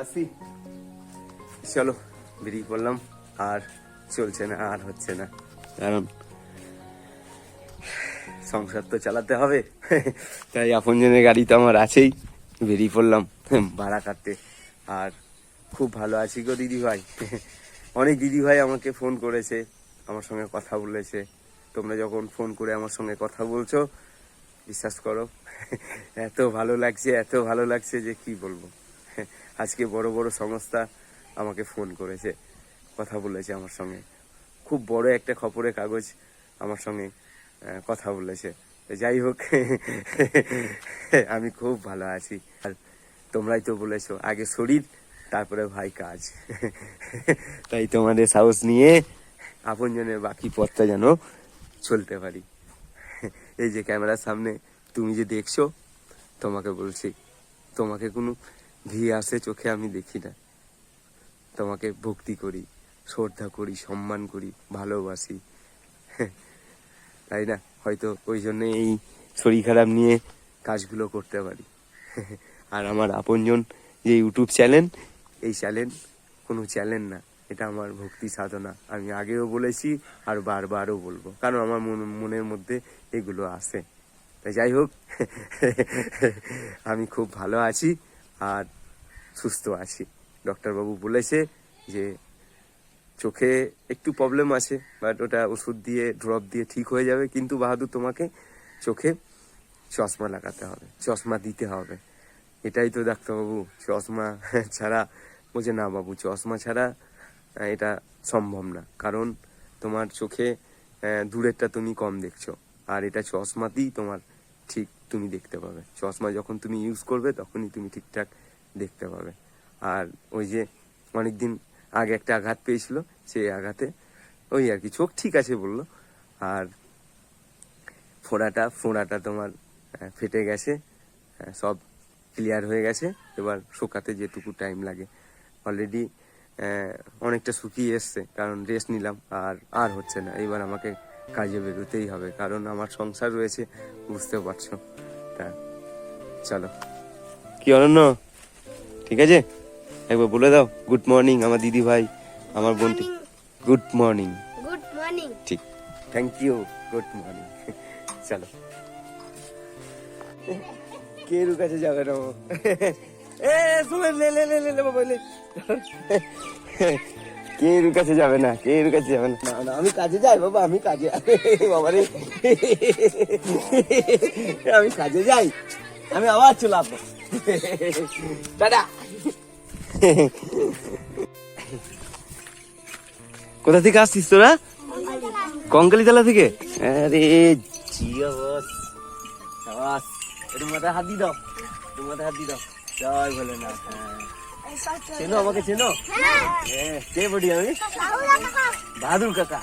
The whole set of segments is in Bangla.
আসি। চলো, বেরিয়ে পড়লাম। আর চলছে না, আর হচ্ছে না। কারণ সংসার তো চালাতে হবে। তাই আপনজনের গাড়ি তো আমার আছেই। বেরিয়ে পড়লাম ভাড়া কাটতে। আর খুব ভালো আছি গো দিদি ভাই অনেক দিদি ভাই আমাকে ফোন করেছে, আমার সঙ্গে কথা বলেছে। তোমরা যখন ফোন করে আমার সঙ্গে কথা বলছো, বিশ্বাস করো, এত ভালো লাগছে, এত ভালো লাগছে যে কি বলব। আজকে বড় বড় সংস্থা আমাকে ফোন করেছে, কথা বলেছে আমার সঙ্গে। খুব বড় একটা খবরের কাগজ আমার সঙ্গে কথা বলেছে। যাই হোক, আমি খুব ভালো আছি। আর তোমরাই তো বলেছ, আগে শরীর, তারপরে ভাই কাজ। তাই তোমাদের সাহস নিয়ে আপনজনের বাকি পথটা যেন চলতে পারি। এই যে ক্যামেরার সামনে তুমি যে দেখছ, তোমাকে বলছি, তোমাকে কোনো ভি আসে চোখে আমি দেখি না। তোমাকে ভক্তি করি, শ্রদ্ধা করি, সম্মান করি, ভালোবাসি। তাই না? হয়তো ওই জন্য এই শরীর খারাপ নিয়ে কাজগুলো করতে পারি। আর আমার আপনজন যে ইউটিউব চ্যানেল, এই চ্যানেল কোনো চ্যানেল না। এটা আমার ভক্তি সাধনা। আমি আগেও বলেছি আর বারবারও বলব। কারণ আমার মন- মনের মধ্যে এগুলো আসে তাই যাই হোক, আমি খুব ভালো আছি। আর সুস্থ আছি। ডক্টরবাবু বলেছে যে চোখে একটু প্রবলেম আছে বাট ওটা ওষুধ দিয়ে ড্রপ দিয়ে ঠিক হয়ে যাবে। কিন্তু বাহাদুর, তোমাকে চোখে চশমা লাগাতে হবে, চশমা দিতে হবে। এটাই তো ডাক্তারবাবু, চশমা ছাড়া বলছে না বাবু, চশমা ছাড়া এটা সম্ভব না। কারণ তোমার চোখে দূরেরটা তুমি কম দেখছ। আর এটা চশমাতেই তোমার ঠিক তুমি দেখতে পাবে। চশমা যখন তুমি ইউজ করবে, তখনই তুমি ঠিকঠাক দেখতে পাবে। আর ওই যে অনেক দিন আগে একটা আঘাত পেয়েছিল, সেই আঘাতে ওই আর কি চোখ ঠিক আছে বলল। আর ফোড়াটা ফোড়াটা তোমার ফেটে গেছে সব ক্লিয়ার হয়ে গেছে। এবার শুকাতে যেটুকু টাইম লাগে। অলরেডি অনেকটা শুকিয়ে এসছে, কারণ রেস্ট নিলাম, আর আর হচ্ছে না। এবার আমাকে কাজে বেরোতেই হবে কারণ আমার সংসার রয়েছে বুঝতে পারছ তা চলো কি অনন্য ঠিক আছে একবার বলে দাও গুড মর্নিং আমার দিদি ভাই আমার বোনটি গুড মর্নিং গুড মর্নিং ঠিক থ্যাংক ইউ গুড মর্নিং চলো কেরু কাছে যাবে না? এ শুনে লে লে লে লে বাবা লে কেরু কাছে যাবে না কেরু কাছে যাবে না? না না আমি কাজে যাই বাবা আমি কাজে বাবা রে আমি কাজে যাই। আমি আবার চলে আসব। দাদা কোথা থেকে আসছিস তোরা? কঙ্কালীতলা থেকে? আরে জিয়া বস সাবাস একটু মাথায় হাত দিয়ে দাও। একটু মাথায় হাত দিয়ে দাও। জয় ভোলেনাথ। হ্যাঁ চেনো আমাকে চেনো? হ্যাঁ। কে বডি আমি? বাহাদুর কাকা।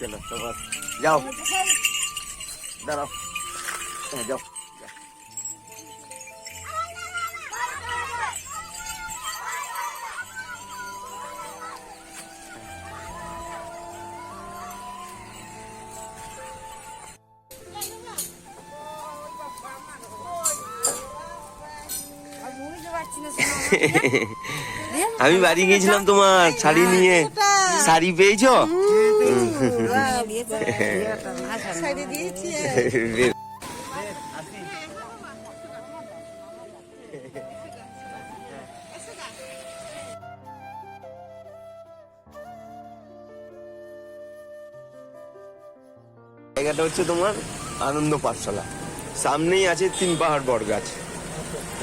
চলো তোমার যাও। দাঁড়াও। হ্যাঁ যাও। আমি বাড়ি গিয়েছিলাম তোমার, শাড়ি নিয়ে। শাড়ি পেয়েছ? জায়গাটা হচ্ছে তোমার আনন্দ পাঠশালা। সামনেই আছে তিন পাহাড় বট গাছ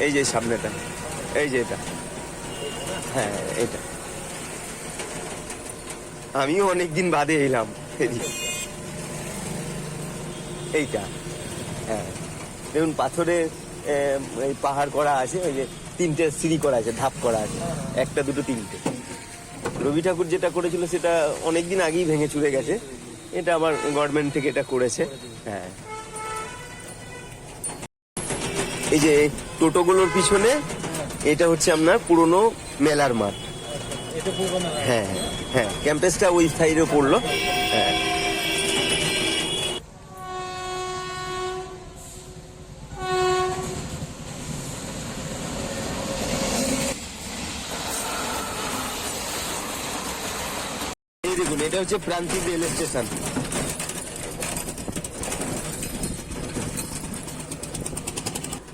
এই যে সামনেটা। এই যে এটা। হ্যাঁ এটা। আমিও অনেকদিন বাদে এলাম। এইটা। হ্যাঁ। দেখুন, পাথরে এই পাহাড় করা আছে, ওই যে তিনটে সিঁড়ি করা আছে, ধাপ করা আছে। একটা, দুটো, তিনটে। রবি ঠাকুর যেটা করেছিল, সেটা অনেকদিন আগেই ভেঙে চুরে গেছে। এটা আবার গভর্নমেন্ট থেকে এটা করেছে। হ্যাঁ। এই যে টোটোগুলোর পিছনে এটা হচ্ছে আপনার পুরনো মেলার মাঠ। হ্যাঁ হ্যাঁ, হ্যাঁ ক্যাম্পাসটা ওই সাইডে পড়ল। হ্যাঁ। দেখুন এটা হচ্ছে প্রান্তিক রেল স্টেশন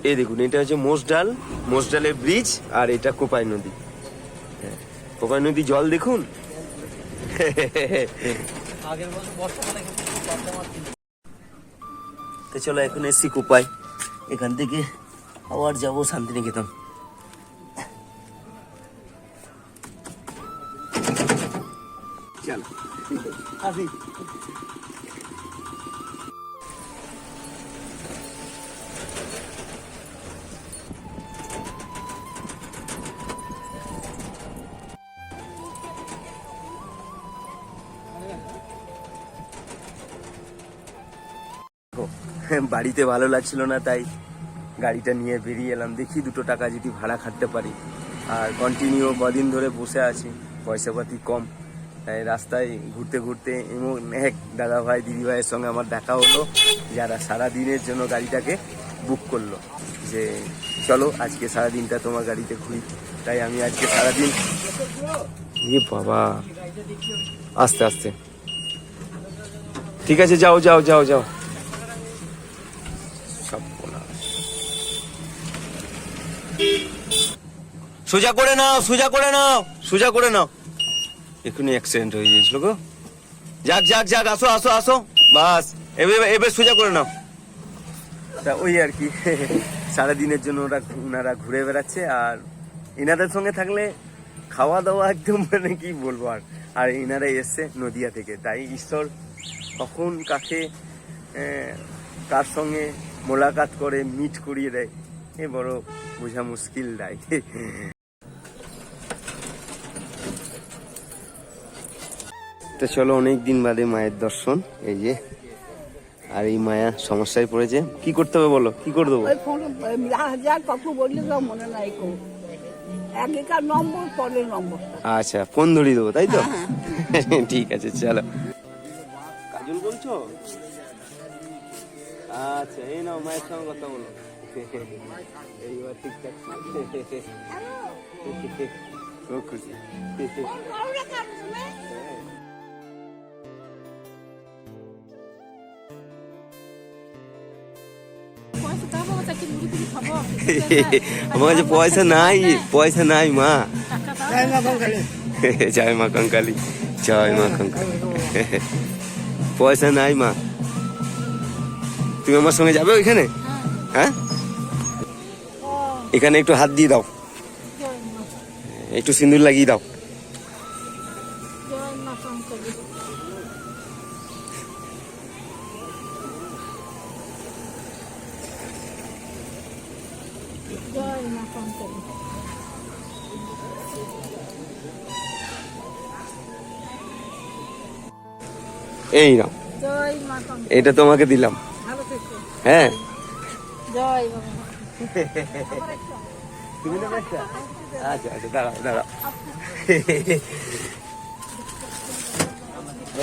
এই দেখুন এটা হচ্ছে মোসডাল মোসডালের ব্রিজ আর এটা কোপাই নদী। হ্যাঁ, কোপাই নদী জল দেখুন। তো চলো এখন এসছি কোপাই। এখান থেকে আবার যাব শান্তিনিকেতন। চলো। বাড়িতে ভালো লাগছিল না, তাই গাড়িটা নিয়ে বেরিয়ে এলাম। দেখি দুটো টাকা যদি ভাড়া খাটতে পারি। আর কন্টিনিউ কদিন ধরে বসে আছি, পয়সাপাতি কম। তাই রাস্তায় ঘুরতে ঘুরতে এমন এক দাদা ভাই, দিদি ভাইয়ের সঙ্গে আমার দেখা হলো, যারা সারা দিনের জন্য গাড়িটাকে বুক করল। যে চলো, আজকে সারা দিনটা তোমার গাড়িতে ঘুরি। তাই আমি আজকে সারাদিন ইয়ে বাবা, আস্তে আস্তে। ঠিক আছে, যাও যাও যাও যাও। সোজা করে নাও সোজা করে নাও সোজা করে নাও। এখনই অ্যাক্সিডেন্ট হয়ে গিয়েছিল গো। যাক যাক যাক আসো আসো আসো। বাস এবার এবার সোজা করে নাও। তা ওই আর কি সারাদিনের জন্য ওরা ওনারা ঘুরে বেড়াচ্ছে আর এনাদের সঙ্গে থাকলে খাওয়া দাওয়া একদম মানে কি বলব আর আর এনারা এসছে নদিয়া থেকে। তাই ঈশ্বর কখন কাকে কার সঙ্গে মোলাকাত করে মিট করিয়ে দেয় এ বড় বোঝা মুশকিল দেয় তো চলো অনেক দিন বাদে মায়ের দর্শন। এই যে আর এই মায়া সমস্যায় পড়েছে। কি করতে হবে বলো? কি করে দেবো? আচ্ছা ফোন ধরিয়ে দেবো তাই তো? ঠিক আছে চলো। কাজল বলছো? আচ্ছা এই নাও মায়ের সঙ্গে কথা বলো। এইবার ঠিকঠাক খুব খুশি। আমার কাছে পয়সা নাই পয়সা নাই, মা। জয় মা কঙ্কালি, জয় মা কঙ্কালি। পয়সা নাই, মা। তুমি আমার সঙ্গে যাবে ওইখানে? হ্যাঁ? এখানে একটু হাত দিয়ে দাও। একটু সিঁদুর লাগিয়ে দাও। এই নাও। এটা তোমাকে দিলাম। হ্যাঁ। জয় তুমি আচ্ছা আচ্ছা দাঁড়াও দাঁড়াও।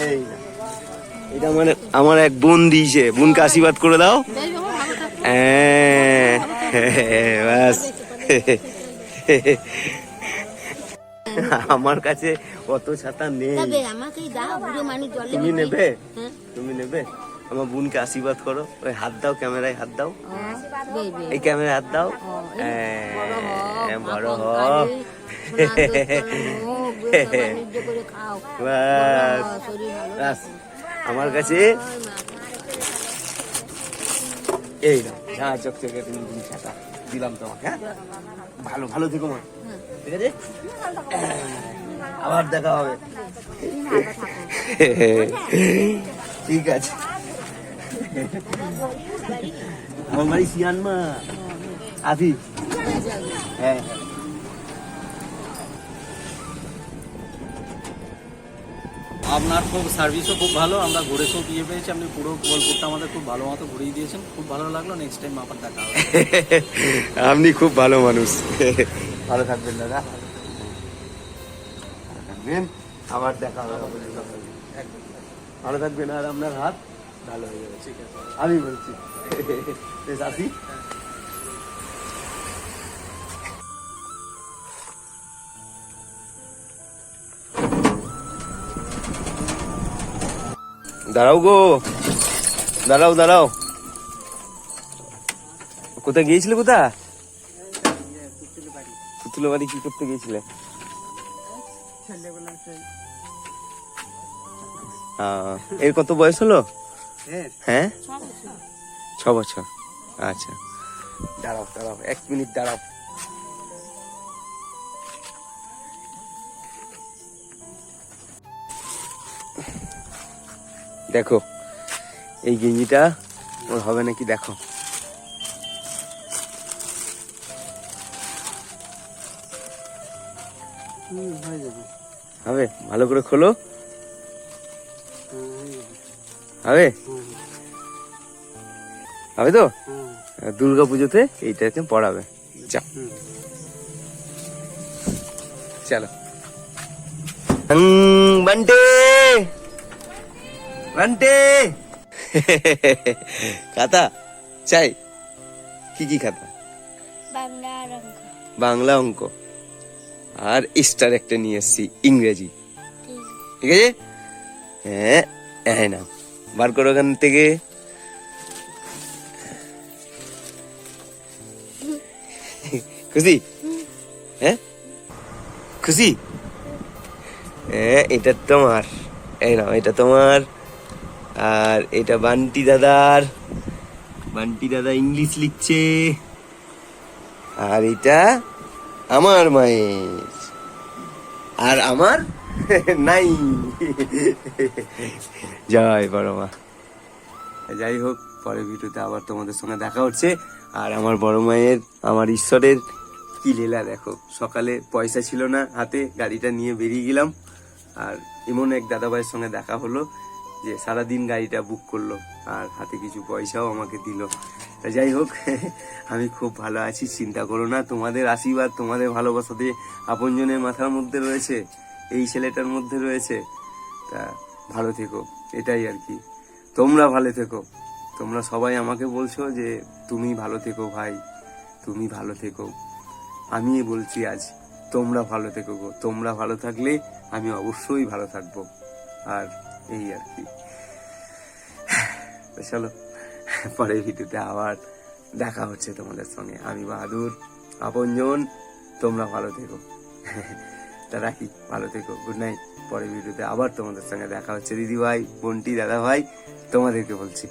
এই এটা মানে আমার এক বোন দিয়েছে। বোনকে আশীর্বাদ করে দাও। ভালো থাকো। হ্যাঁ, ব্যাস আমার কাছে অত ছাতা নেই। তবে আমাকে দাও বুড়ো মানুষ জলে তুমি নেবে? হ্যাঁ। তুমি নেবে? আমার বোনকে আশীর্বাদ করো। ওই হাত দাও ক্যামেরায় হাত দাও। এই ক্যামেরায় হাত দাও। হ্যাঁ, বড় হোক বাস। আমার কাছে এই নাও যা চকচকে তুমি ছাতা। দিলাম তোমাকে হ্যাঁ? ভালো ভালো থেকো মা। ঠিক আছে? আবার দেখা হবে। ঠিক আছে। আমার বাড়ি সিয়ানমা আফি হ্যাঁ। আপনার খুব সার্ভিসও খুব ভালো আমরা ঘুরে খুব ইয়ে পেয়েছি আপনি পুরো বোলপুরটা আমাদের খুব ভালো মতো ঘুরিয়ে দিয়েছেন খুব ভালো লাগল নেক্সট টাইম আবার দেখা হবে। আপনি খুব ভালো মানুষ। ভালো থাকবেন দাদা। থাকবেন আবার দেখা হবে ভালো থাকবেন আর আপনার হাত ভালো হয়ে যাবে ঠিক আছে। আমি বলছি। বেশ আসি। দাঁড়াও গো। দাঁড়াও দাঁড়াও। কোথায় গিয়েছিলে কোথা? পুতুলের বাড়ি কি করতে গিয়েছিলে? এর কত বয়স হলো? হ্যাঁ? ছ বছর। আচ্ছা। দাঁড়াও দাঁড়াও এক মিনিট দাঁড়াও। দেখো এই গেঞ্জিটা ওর হবে নাকি দেখো। হবে? ভালো করে খোলো। হবে? হবে তো? দুর্গা পুজোতে এইটাকে পড়াবে যাও। চলো। বান্টে! খাতা? চাই। কি কি খাতা? বাংলা অঙ্ক। আর স্টার একটা নিয়ে এসছি ইংরেজি। ঠিক আছে? হ্যাঁ হ্যাঁ না বার করো ওখান থেকে। খুশি? হ্যাঁ? খুশি? হ্যাঁ এটা তোমার। এই নাও এটা তোমার। আর এটা বান্টি দাদার। বান্টি দাদা ইংলিশ লিখছে। আর এটা আমার মায়ের। আর আমার নাই। জয় বড় মা। যাই হোক, পরের ভিডিওতে আবার তোমাদের সঙ্গে দেখা হচ্ছে। আর আমার বড় মায়ের, আমার ঈশ্বরের কি লীলা দেখো। সকালে পয়সা ছিল না হাতে, গাড়িটা নিয়ে বেরিয়ে গেলাম। আর এমন এক দাদাভাইয়ের সঙ্গে দেখা হলো। যে সারাদিন গাড়িটা বুক করল আর হাতে কিছু পয়সাও আমাকে দিল। যাই হোক, আমি খুব ভালো আছি, চিন্তা করো না, তোমাদের আশীর্বাদ, তোমাদের ভালোবাসাতে আপনজনের মাথার মধ্যে রয়েছে, এই ছেলেটার মধ্যে রয়েছে। তা ভালো থেকো, এটাই আর কি। তোমরা ভালো থেকো, তোমরা সবাই আমাকে বলছো যে তুমি ভালো থেকো ভাই, তুমি ভালো থেকো। আমি বলছি আজ, তোমরা ভালো থেকো গো, তোমরা ভালো থাকলে আমি অবশ্যই ভালো থাকব। আর এই আর কি। তো চলো, পরের ভিডিওতে আবার দেখা হচ্ছে তোমাদের সঙ্গে। আমি বাহাদুর, আপনজন, তোমরা ভালো থেকো। তা রাখি, ভালো থেকো গুড নাইট পরের ভিডিওতে আবার তোমাদের সঙ্গে দেখা হচ্ছে। দিদি ভাই বোনটি দাদা ভাই তোমাদেরকে বলছি।